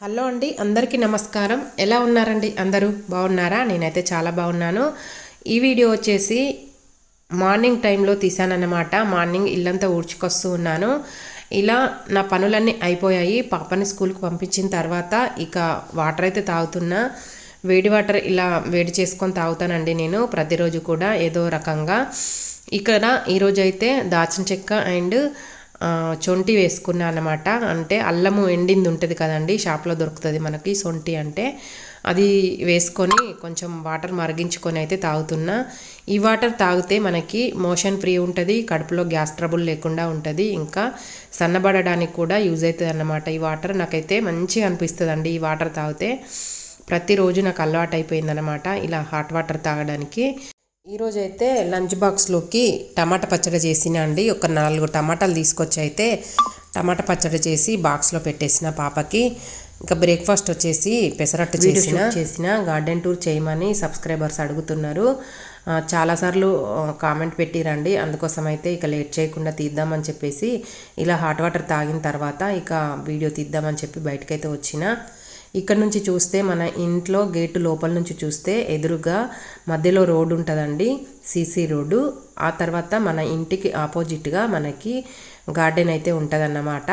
Hello అండి అందరికీ నమస్కారం. ఎలా ఉన్నారండి అందరూ? బాగున్నారా? నేనైతే చాలా బాగున్నాను. ఈ వీడియో వచ్చేసి మార్నింగ్ టైంలో తీసానన్నమాట మార్నింగ్ ఇల్లంతా ఊడ్చుకొస్తూ ఉన్నాను. ఇలా నా పనులన్నీ అయిపోయాయి. పాపని స్కూల్కి పంపించిన తర్వాత ఇక వాటర్ అయితే తాగుతున్నా. వేడి వాటర్ ఇలా వేడి చేసుకొని తాగుతానండి నేను ప్రతిరోజు కూడా ఏదో రకంగా. ఇక్కడ ఈరోజు అయితే దాచిన చెక్క అండ్ ఆ, చొంటి వేసుకున్నా అనమాట అంటే అల్లము ఎండింది ఉంటుంది కదండి షాప్లో దొరుకుతుంది మనకి సొంటి అంటే. అది వేసుకొని కొంచెం వాటర్ మరిగించుకొని అయితే తాగుతున్నా. ఈ వాటర్ తాగితే మనకి మోషన్ ఫ్రీ ఉంటుంది కడుపులో గ్యాస్ ట్రబుల్ లేకుండా ఉంటుంది ఇంకా సన్నబడడానికి కూడా యూజ్ అవుతుంది అన్నమాట ఈ వాటర్. నాకైతే మంచిగా అనిపిస్తుంది అండి ఈ వాటర్ తాగితే. ప్రతిరోజు నాకు అలవాటు అయిపోయిందనమాట ఇలా హాట్ వాటర్ తాగడానికి. ఈరోజు అయితే లంచ్ బాక్స్లోకి టమాటా పచ్చడి చేసిన అండి. ఒక నాలుగు టమాటాలు తీసుకొచ్చి అయితే టమాటా పచ్చడి చేసి బాక్స్లో పెట్టేసిన పాపకి. ఇంకా బ్రేక్ఫాస్ట్ వచ్చేసి పెసరట్టు చేసిన చేసిన గార్డెన్ టూర్ చేయమని సబ్స్క్రైబర్స్ అడుగుతున్నారు. చాలాసార్లు కామెంట్ పెట్టిరండి. అందుకోసం అయితే ఇక లేట్ చేయకుండా తీద్దామని చెప్పేసి ఇలా హాట్ వాటర్ తాగిన తర్వాత ఇక వీడియో తీద్దామని చెప్పి బయటకైతే వచ్చిన. ఇక్కడ నుంచి చూస్తే మన ఇంట్లో గేటు లోపల నుంచి చూస్తే ఎదురుగా మధ్యలో రోడ్డు ఉంటుందండి సీసీ రోడ్డు ఆ తర్వాత మన ఇంటికి ఆపోజిట్గా మనకి గార్డెన్ అయితే ఉంటుందన్నమాట.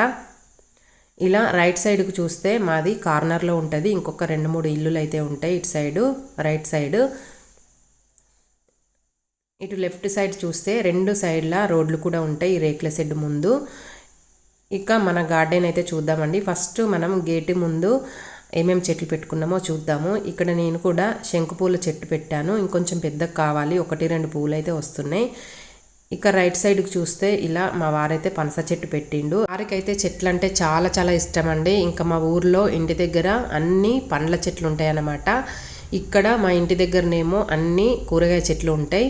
ఇలా రైట్ సైడ్కి చూస్తే మాది కార్నర్లో ఉంటుంది ఇంకొక రెండు మూడు ఇల్లులు అయితే ఉంటాయి ఇటు సైడు రైట్ సైడు. ఇటు లెఫ్ట్ సైడ్ చూస్తే రెండు సైడ్ల రోడ్లు కూడా ఉంటాయి ఈ రేకుల షెడ్ ముందు. ఇక మన గార్డెన్ అయితే చూద్దామండి. ఫస్ట్ మనం గేటు ముందు ఏమేమి చెట్లు పెట్టుకున్నామో చూద్దాము. ఇక్కడ నేను కూడా శంకుపూల చెట్టు పెట్టాను. ఇంకొంచెం పెద్దగా కావాలి. ఒకటి రెండు పూలు అయితే వస్తున్నాయి. ఇక రైట్ సైడ్కి చూస్తే ఇలా మా వారైతే పనస చెట్టు పెట్టిండు. వారికైతే చెట్లు అంటే చాలా చాలా ఇష్టం అండి ఇంకా మా ఊర్లో ఇంటి దగ్గర అన్ని పండ్ల చెట్లు ఉంటాయి అన్నమాట ఇక్కడ మా ఇంటి దగ్గరనేమో అన్ని కూరగాయ చెట్లు ఉంటాయి.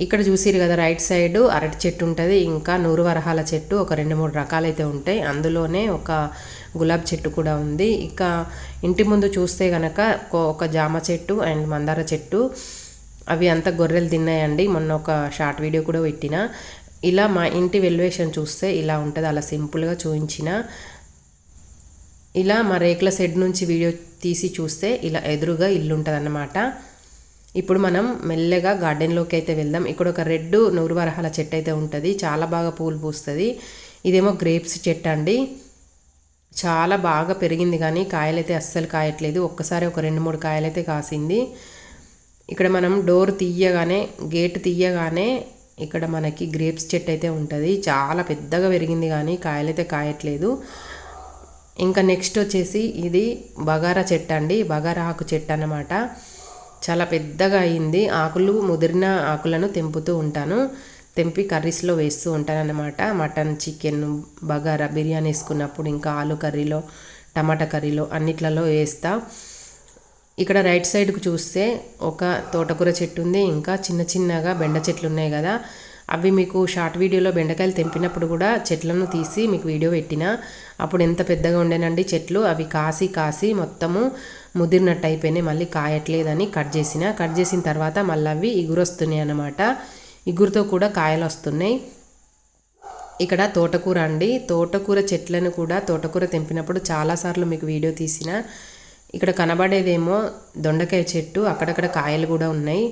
ఇక్కడ చూసిరు కదా రైట్ సైడ్ అరటి చెట్టు ఉంటుంది ఇంకా నూరు వరహాల చెట్టు ఒక రెండు మూడు రకాలైతే ఉంటాయి. అందులోనే ఒక గులాబ్ చెట్టు కూడా ఉంది. ఇక ఇంటి ముందు చూస్తే గనక ఒక- జామ చెట్టు అండ్ మందార చెట్టు. అవి అంత గొర్రెలు తిన్నాయండి. మొన్న ఒక షార్ట్ వీడియో కూడా పెట్టిన. ఇలా మా ఇంటి వెల్యువేషన్ చూస్తే ఇలా ఉంటుంది. అలా సింపుల్గా చూపించిన ఇలా మా రేకుల షెడ్ నుంచి వీడియో తీసి చూస్తే ఇలా ఎదురుగా ఇల్లు ఉంటుంది అన్నమాట ఇప్పుడు మనం మెల్లగా గార్డెన్లోకి అయితే వెళ్దాం. ఇక్కడ ఒక రెడ్ నూరు వరహాల చెట్టు అయితే ఉంటుంది. చాలా బాగా పూలు పూస్తుంది. ఇదేమో గ్రేప్స్ చెట్టు అండి. చాలా బాగా పెరిగింది కానీ కాయలైతే అస్సలు కాయట్లేదు. ఒక్కసారి ఒక రెండు మూడు కాయలైతే కాసింది. ఇక్కడ మనం డోర్ తీయగానే గేట్ తీయగానే ఇక్కడ మనకి గ్రేప్స్ చెట్టు అయితే ఉంటుంది. చాలా పెద్దగా పెరిగింది కానీ కాయలైతే కాయట్లేదు. ఇంకా నెక్స్ట్ వచ్చేసి ఇది బగారా చెట్టు అండి. బగారా ఆకు చెట్టు అన్నమాట. చాలా పెద్దగా అయింది. ఆకులు ముదిరిన ఆకులను తెంపుతూ ఉంటాను. తెంపి కర్రీస్లో వేస్తూ ఉంటాను అనమాట మటన్ చికెన్ బగారా బిర్యానీ వేసుకున్నప్పుడు ఇంకా ఆలు కర్రీలో టమాటా కర్రీలో అన్నిట్లలో వేస్తా. ఇక్కడ రైట్ సైడ్కి చూస్తే ఒక తోటకూర చెట్టు ఉంది. ఇంకా చిన్న చిన్నగా బెండ చెట్లు ఉన్నాయి కదా. అవి మీకు షార్ట్ వీడియోలో బెండకాయలు తెంపినప్పుడు కూడా చెట్లను తీసి మీకు వీడియో పెట్టిన అప్పుడు ఎంత పెద్దగా ఉండేనండి చెట్లు అవి కాసి కాసి మొత్తము ముదిరినట్టు అయిపోయినాయి. మళ్ళీ కాయట్లేదని కట్ చేసిన కట్ చేసిన తర్వాత మళ్ళీ అవి ఇగురొస్తున్నాయి అన్నమాట. ఇగురుతో కూడా కాయలు వస్తున్నాయి. ఇక్కడ తోటకూర అండి. తోటకూర చెట్లను కూడా తోటకూర తెంపినప్పుడు చాలాసార్లు మీకు వీడియో తీసిన ఇక్కడ కనబడేదేమో దొండకాయ చెట్టు అక్కడక్కడ కాయలు కూడా ఉన్నాయి.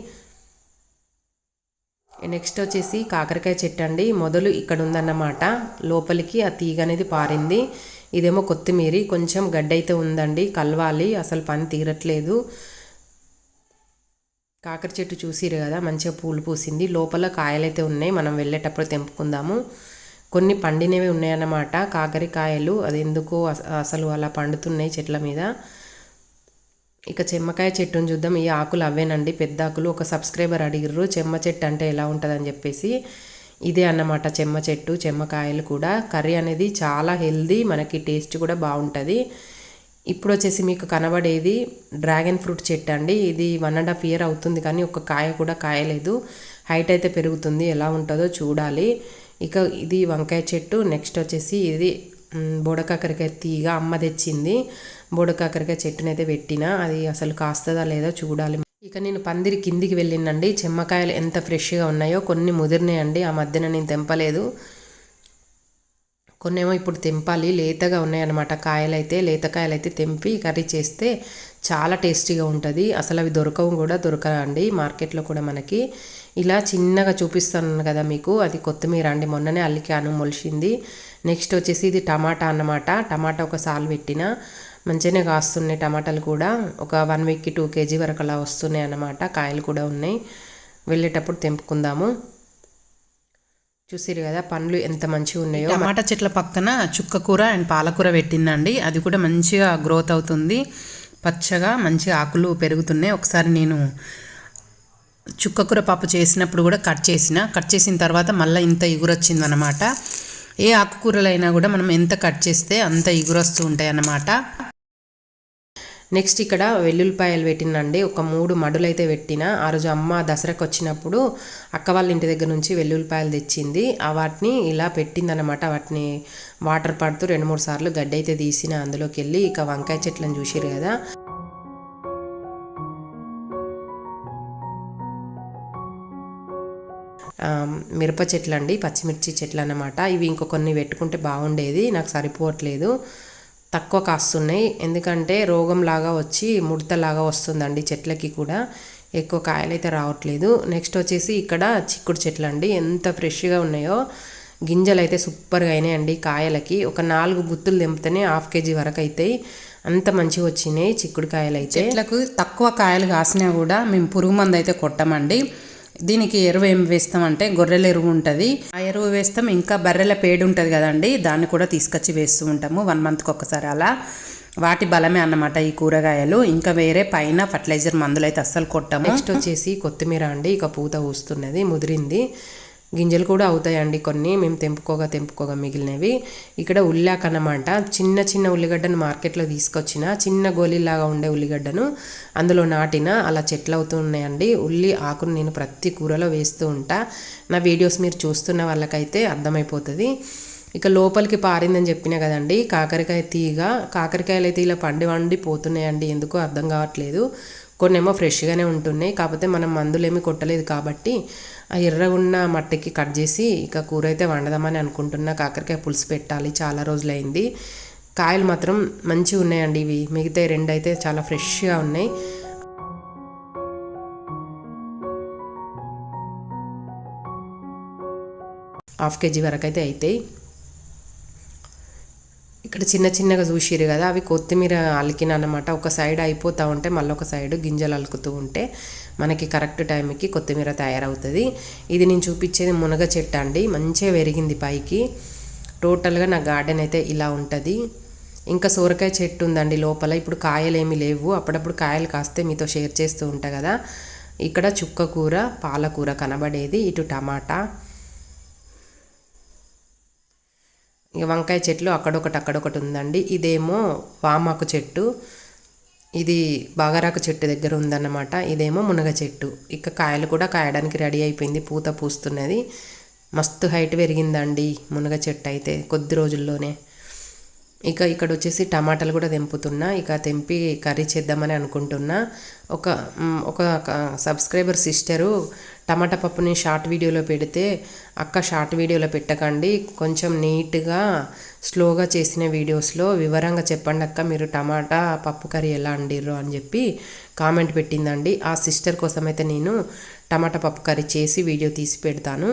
నెక్స్ట్ వచ్చేసి కాకరకాయ చెట్టు అండి మొదలు ఇక్కడ ఉందన్నమాట లోపలికి ఆ తీగ అనేది పారింది. ఇదేమో కొత్తిమీర. కొంచెం గడ్డైతే అయితే ఉందండి. కలవాలి. అసలు పని తీరట్లేదు. కాకర చెట్టు చూసిరు కదా మంచిగా పూలు పూసింది. లోపల కాయలైతే ఉన్నాయి. మనం వెళ్ళేటప్పుడు తెంపుకుందాము. కొన్ని పండినవి ఉన్నాయన్నమాట. కాకరకాయలు. అది ఎందుకో అస- అసలు అలా పండుతున్నాయి చెట్ల మీద. ఇక చెమ్మకాయ చెట్టును చూద్దాం. ఈ ఆకులు అవేనండి. పెద్ద ఆకులు. ఒక సబ్స్క్రైబర్ అడిగిర్రు చెమ్మ చెట్టు అంటే ఎలా ఉంటుందని చెప్పేసి. ఇదే అన్నమాట చెమ్మ చెట్టు చెమ్మకాయలు కూడా. కర్రీ అనేది చాలా హెల్దీ మనకి టేస్ట్ కూడా బాగుంటుంది. ఇప్పుడు వచ్చేసి మీకు కనబడేది డ్రాగన్ ఫ్రూట్ చెట్టు అండి. ఇది వన్ అండ్ హాఫ్ ఇయర్ అవుతుంది కానీ ఒక కాయ కూడా కాయలేదు. హైట్ అయితే పెరుగుతుంది. ఎలా ఉంటుందో చూడాలి. ఇక ఇది వంకాయ చెట్టు. నెక్స్ట్ వచ్చేసి ఇది బోడకాకరకాయ తీగ అమ్మ తెచ్చింది. బోడకాకరకాయ చెట్టునైతే పెట్టిన. అది అసలు కాస్తుందా లేదా చూడాలి. ఇక నేను పందిరి కిందికి వెళ్ళినండి చెమ్మకాయలు ఎంత ఫ్రెష్గా ఉన్నాయో కొన్ని ముదిరినాయండి. ఆ మధ్యన నేను తెంపలేదు. కొన్నేమో ఇప్పుడు తెంపాలి. లేతగా ఉన్నాయన్నమాట కాయలు అయితే లేత కాయలు అయితే తెంపి కర్రీ చేస్తే చాలా టేస్టీగా ఉంటుంది. అసలు అవి దొరకవు కూడా దొరకరండి మార్కెట్లో కూడా మనకి. ఇలా చిన్నగా చూపిస్తాను కదా మీకు. అది కొత్తిమీర అండి. మొన్ననే అల్లికాను మొలిచింది నెక్స్ట్ వచ్చేసి ఇది టమాటా అన్నమాట. టమాటా ఒక సాలు పెట్టిన మంచిగానే కాస్తున్నాయి టమాటాలు కూడా. ఒక వన్ వీక్కి టూ కేజీ వరకు అలా వస్తున్నాయి అన్నమాట. కాయలు కూడా ఉన్నాయి. వెళ్ళేటప్పుడు తెంపుకుందాము. చూసిరు కదా పండ్లు ఎంత మంచిగా ఉన్నాయో. టమాటా చెట్ల పక్కన చుక్క కూర అండ్ పాలకూర పెట్టిందండి. అది కూడా మంచిగా గ్రోత్ అవుతుంది. పచ్చగా మంచిగా ఆకులు పెరుగుతున్నాయి. ఒకసారి నేను చుక్కకూర పప్పు చేసినప్పుడు కూడా కట్ చేసిన. కట్ చేసిన తర్వాత మళ్ళీ ఇంత ఇగురొచ్చిందనమాట ఏ ఆకుకూరలైనా కూడా మనం ఎంత కట్ చేస్తే అంత ఇగురొస్తూ ఉంటాయి అన్నమాట నెక్స్ట్ ఇక్కడ వెల్లుల్లిపాయలు పెట్టినండి ఒక మూడు మడులు అయితే పెట్టిన. ఆ రోజు అమ్మ దసరాకు వచ్చినప్పుడు అక్క వాళ్ళ ఇంటి దగ్గర నుంచి వెల్లుల్లిపాయలు తెచ్చింది. ఆ వాటిని ఇలా పెట్టిందనమాట వాటిని వాటర్ పడుతూ రెండు మూడు సార్లు గడ్డి అయితే తీసిన అందులోకి వెళ్ళి ఇక వంకాయ చెట్లను చూసిరు కదా. మిరప చెట్లు అండి పచ్చిమిర్చి చెట్లు అన్నమాట ఇవి ఇంకో కొన్ని పెట్టుకుంటే బాగుండేది నాకు సరిపోవట్లేదు. తక్కువ కాస్తున్నాయి ఎందుకంటే రోగం లాగా వచ్చి ముడతలాగా వస్తుందండి చెట్లకి కూడా. ఎక్కువ కాయలు అయితే రావట్లేదు. నెక్స్ట్ వచ్చేసి ఇక్కడ చిక్కుడు చెట్లు అండి ఎంత ఫ్రెష్గా ఉన్నాయో. గింజలు అయితే సూపర్గా అయినాయండి కాయలకి. ఒక నాలుగు గుత్తులు తెంపితేనే హాఫ్ కేజీ వరకు అవుతాయి అంత మంచిగా వచ్చినాయి చిక్కుడు కాయలు అయితే చెట్లకు తక్కువ కాయలు కాసినా కూడా మేము పురుగు మందు అయితే కొట్టమండి. దీనికి ఎరువు ఏం వేస్తామంటే గొర్రెల ఎరువు ఉంటుంది. ఆ ఎరువు వేస్తాం ఇంకా బర్రెల పేడు ఉంటుంది కదండి దాన్ని కూడా తీసుకొచ్చి వేస్తూ ఉంటాము వన్ మంత్కి ఒకసారి అలా. వాటి బలమే అన్నమాట ఈ కూరగాయలు. ఇంకా వేరే పైన ఫర్టిలైజర్ మందులు అయితే అస్సలు కొట్టాము. నెక్స్ట్ వచ్చేసి కొత్తిమీర అండి ఇక పూత పూస్తున్నది ముదిరింది. గింజలు కూడా అవుతాయండి కొన్ని. మేము తెంపుకోగా తెంపుకోగా మిగిలినవి. ఇక్కడ ఉల్లాక్ అన్నమాట. చిన్న చిన్న ఉల్లిగడ్డను మార్కెట్లో తీసుకొచ్చిన చిన్న గోళీలాగా ఉండే ఉల్లిగడ్డను అందులో నాటిన అలా చెట్లు అవుతున్నాయండి ఉల్లి ఆకును నేను ప్రతి కూరలో వేస్తూ ఉంటా. నా వీడియోస్ మీరు చూస్తున్న వాళ్ళకైతే అర్థమైపోతుంది. ఇక లోపలికి పారిందని చెప్పిన కదండి కాకరకాయ తీగ కాకరకాయలు అయితే ఇలా పండి వండి పోతున్నాయండి. ఎందుకో అర్థం కావట్లేదు. కొన్ని ఏమో ఫ్రెష్గానే ఉంటున్నాయి. కాకపోతే మనం మందులేమి కొట్టలేదు కాబట్టి ఆ ఎర్రగున్న మట్టికి కట్ చేసి ఇక కూర అయితే వండదామని అనుకుంటున్నా. కాకరకాయ పులుసు పెట్టాలి చాలా రోజులైంది. కాయలు మాత్రం మంచిగా ఉన్నాయండి ఇవి. మిగతా రెండు అయితే చాలా ఫ్రెష్గా ఉన్నాయి. హాఫ్ కేజీ వరకు అయితే అవుతాయి ఇక్కడ చిన్న చిన్నగా చూసిరు కదా అవి కొత్తిమీర అలికిన అనమాట ఒక సైడ్ అయిపోతూ ఉంటే మళ్ళీ ఒక సైడ్ గింజలు అలుకుతూ ఉంటే మనకి కరెక్ట్ టైంకి కొత్తిమీర తయారవుతుంది. ఇది నేను చూపించేది మునగ చెట్టు అండి మంచిగా పెరిగింది పైకి. టోటల్గా నా గార్డెన్ అయితే ఇలా ఉంటుంది. ఇంకా సోరకాయ చెట్టు ఉందండి లోపల ఇప్పుడు కాయలు ఏమీ లేవు. అప్పుడప్పుడు కాయలు కాస్తే మీతో షేర్ చేస్తూ ఉంటా కదా. ఇక్కడ చుక్క కూర పాలకూర కనబడేది ఇటు టమాటా. ఇక వంకాయ చెట్లు అక్కడొకటి అక్కడొకటి ఉందండి. ఇదేమో వామాకు చెట్టు. ఇది బాగారాకు చెట్టు దగ్గర ఉందన్నమాట. ఇదేమో మునగ చెట్టు. ఇక కాయలు కూడా కాయడానికి రెడీ అయిపోయింది. పూత పూస్తున్నది. మస్తు హైట్ పెరిగిందండి మునగ చెట్టు అయితే కొద్ది రోజుల్లోనే. ఇక ఇక్కడ వచ్చేసి టమాటాలు కూడా తెంపుతున్నా. ఇక తెంపి కర్రీ చేద్దామని అనుకుంటున్నా. ఒక ఒక సబ్స్క్రైబర్ సిస్టరు టమాటా పప్పుని షార్ట్ వీడియోలో పెడితే అక్క షార్ట్ వీడియోలో పెట్టకండి. కొంచెం నీట్గా స్లోగా చేసిన వీడియోస్లో వివరంగా చెప్పండి అక్క మీరు టమాటా పప్పు కర్రీ ఎలా వండిర్రు అని చెప్పి కామెంట్ పెట్టిందండి. ఆ సిస్టర్ కోసం అయితే నేను టమాటా పప్పు కర్రీ చేసి వీడియో తీసి పెడతాను.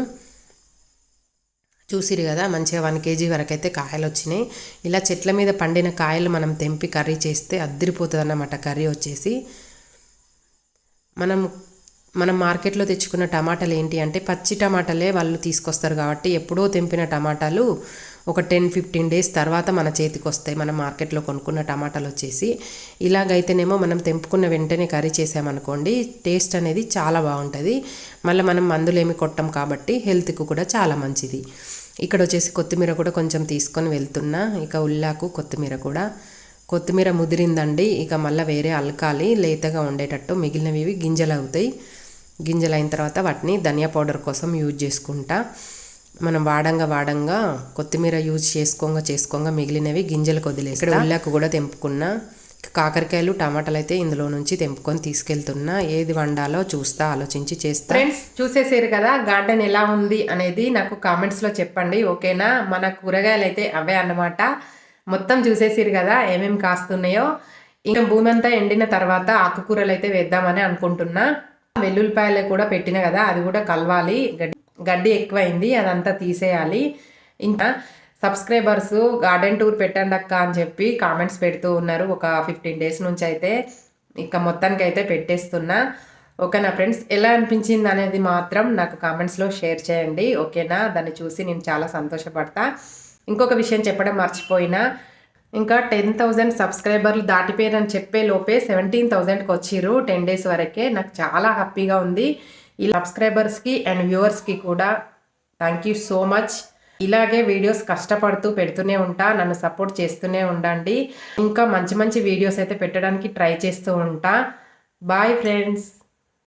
చూసిరు కదా మంచిగా వన్ కేజీ వరకు అయితే కాయలు వచ్చినాయి. ఇలా చెట్ల మీద పండిన కాయలు మనం తెంపి కర్రీ చేస్తే అద్దరిపోతుంది అన్నమాట కర్రీ వచ్చేసి. మనం మనం మార్కెట్లో తెచ్చుకున్న టమాటాలు ఏంటి అంటే పచ్చి టమాటాలే వాళ్ళు తీసుకొస్తారు కాబట్టి ఎప్పుడో తెంపిన టమాటాలు ఒక టెన్ ఫిఫ్టీన్ డేస్ తర్వాత మన చేతికి వస్తాయి. మనం మార్కెట్లో కొనుక్కున్న టమాటాలు వచ్చేసి ఇలాగైతేనేమో మనం తెంపుకున్న వెంటనే కర్రీ చేసామనుకోండి టేస్ట్ అనేది చాలా బాగుంటుంది. మళ్ళీ మనం మందులు ఏమి కొట్టం కాబట్టి హెల్త్కు కూడా చాలా మంచిది. ఇక్కడ వచ్చేసి కొత్తిమీర కూడా కొంచెం తీసుకొని వెళ్తున్నా. ఇక ఉల్లాకు కొత్తిమీర కూడా. కొత్తిమీర ముదిరిందండి. ఇక మళ్ళీ వేరే అలకాలి లేతగా ఉండేటట్టు మిగిలినవి ఇవి గింజలు అవుతాయి. గింజలు అయిన తర్వాత వాటిని ధనియా పౌడర్ కోసం యూజ్ చేసుకుంటా. మనం వాడంగా వాడంగా కొత్తిమీర యూజ్ చేసుకోగా చేసుకోగా మిగిలినవి గింజలకు వదిలేసి ఇక్కడ ఉల్లాకు కూడా తెంపుకున్నా. కాకరకాయలు టమాటాలు అయితే ఇందులో నుంచి తెంపుకొని తీసుకెళ్తున్నా. ఏది వండాలో చూస్తా ఆలోచించి చేస్తా. ఫ్రెండ్స్ చూసేసారు కదా గార్డెన్ ఎలా ఉంది అనేది నాకు కామెంట్స్లో చెప్పండి ఓకేనా? మన కూరగాయలు అయితే అవే అన్నమాట. మొత్తం చూసేసారు కదా ఏమేమి కాస్తున్నాయో. ఇంకా భూమి అంతా ఎండిన తర్వాత ఆకుకూరలు అయితే వేద్దామని అనుకుంటున్నా. వెల్లుల్లిపాయలు కూడా పెట్టిన కదా అది కూడా కలవాలి. గడ్డి గడ్డి ఎక్కువైంది అదంతా తీసేయాలి. ఇంకా సబ్స్క్రైబర్స్ గార్డెన్ టూర్ పెట్టండి అక్క అని చెప్పి కామెంట్స్ పెడుతూ ఉన్నారు. ఒక ఫిఫ్టీన్ డేస్ నుంచి అయితే ఇంకా మొత్తానికి అయితే పెట్టేస్తున్నా. ఓకేనా ఫ్రెండ్స్? ఎలా అనిపించింది అనేది మాత్రం నాకు కామెంట్స్లో షేర్ చేయండి. ఓకేనా? దాన్ని చూసి నేను చాలా సంతోషపడతా. ఇంకొక విషయం చెప్పడం మర్చిపోయినా. ఇంకా టెన్ థౌజండ్ సబ్స్క్రైబర్లు దాటిపోయారని చెప్పే లోపే సెవెంటీన్ థౌజండ్కి వచ్చిర్రు టెన్ డేస్ వరకే. నాకు చాలా హ్యాపీగా ఉంది. ఈ సబ్స్క్రైబర్స్కి అండ్ వ్యూవర్స్కి కూడా థ్యాంక్ యూ సో మచ్ ఇలాగే వీడియోస్ కష్టపడుతూ పెడుతూనే ఉంటా నన్ను సపోర్ట్ చేస్తూనే ఉండండి. ఇంకా మంచి మంచి వీడియోస్ అయితే పెట్టడానికి ట్రై చేస్తూ ఉంటా. Bye friends